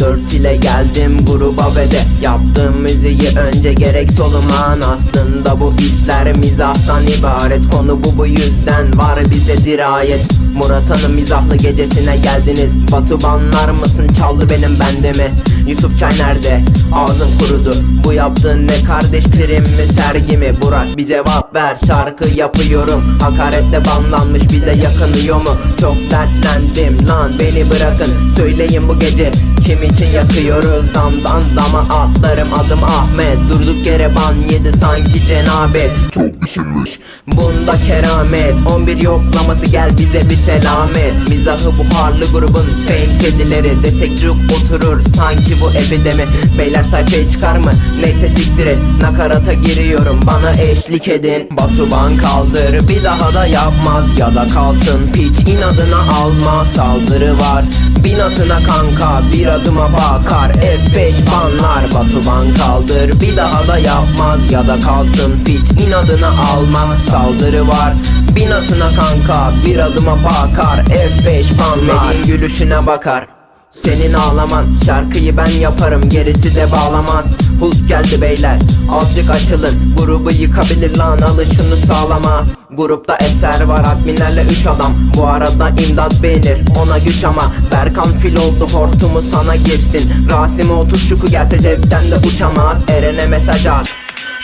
Dört ile geldim gruba ve de Yaptığım müziği önce gerek soluman. Aslında bu işler mizahtan ibaret. Konu bu bu yüzden var bize dirayet. Murat Hanım mizahlı gecesine geldiniz. Batu banlar mısın? Çaldı benim bendemi. Yusuf Çay nerede? Ağzım kurudu. Bu yaptığın ne kardeş prim mi sergi mi? Burak bir cevap ver. Şarkı yapıyorum. Hakaretle banlanmış bir de yakınıyor mu? Çok dertlendim lan. Beni bırakın. Söyleyin bu gece. Kim için yakıyoruz. Damdan dama atlarım adım Ahmet. Durduk yere ban yedi sanki cenabet. Çok düşünmüş Bunda keramet. 11 yoklaması gel bize bir selamet. Mizahı buharlı grubun fame kedileri. Desek cuk oturur sanki bu epidemi Beyler sayfaya çıkar mı? Neyse siktir et. Nakarata giriyorum bana eşlik edin. Batuban kaldır bir daha da yapmaz Ya da kalsın. Piç inadına alma Saldırı var. Bin atına kanka Bir adıma bakar. F5 banlar Batuban kaldır bir daha da yapmaz Ya da kalsın piç inadına alma Saldırı var bin atına kanka Bir adıma bakar F5 banlar. Melin gülüşüne bakar senin ağlaman şarkıyı ben yaparım gerisi de bağlamaz. Hulk geldi beyler azıcık açılın. Grubu yıkabilir lan alın şunu sağlama. Grupta eser var adminlerle 3 adam. Bu arada imdat beğenir ona güç ama. Berkan fil oldu hortumu sana girsin. Rasim'e 30 şuku gelse cepten de uçamaz. Eren'e mesaj at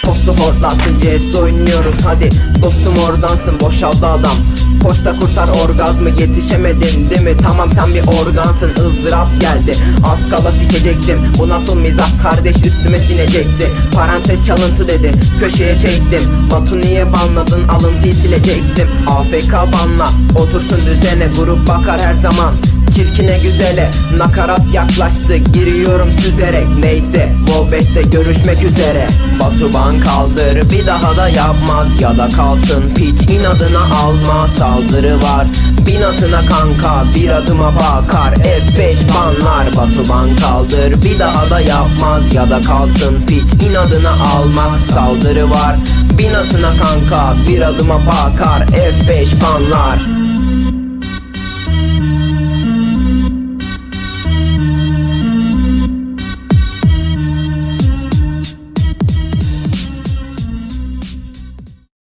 Postu hortlattın CS oynuyoruz. Hadi Dostum oradansın boşaldı adam. Koşta kurtar orgazmı yetişemedin değil mi? Tamam sen bir organsın. Izdırap geldi. Az kala sikecektim. Bu nasıl mizah kardeş üstüme sinecekti. Parantez çalıntı dedi köşeye çektim. Batu niye banladın alıntıyı silecektim. AFK banla otursun düzene grup bakar her zaman Çirkine güzele. Nakarat yaklaştı giriyorum süzerek. Neyse Vol 5'te görüşmek üzere. Batuban kaldır bir daha da yapmaz. Ya da kalsın piç inadına alma. Saldırı var bin atına kanka bir adıma bakar. F5 banlar Batuban kaldır bir daha da yapmaz. Ya da kalsın piç inadına alma. Saldırı var bin atına kanka bir adıma bakar. F5 banlar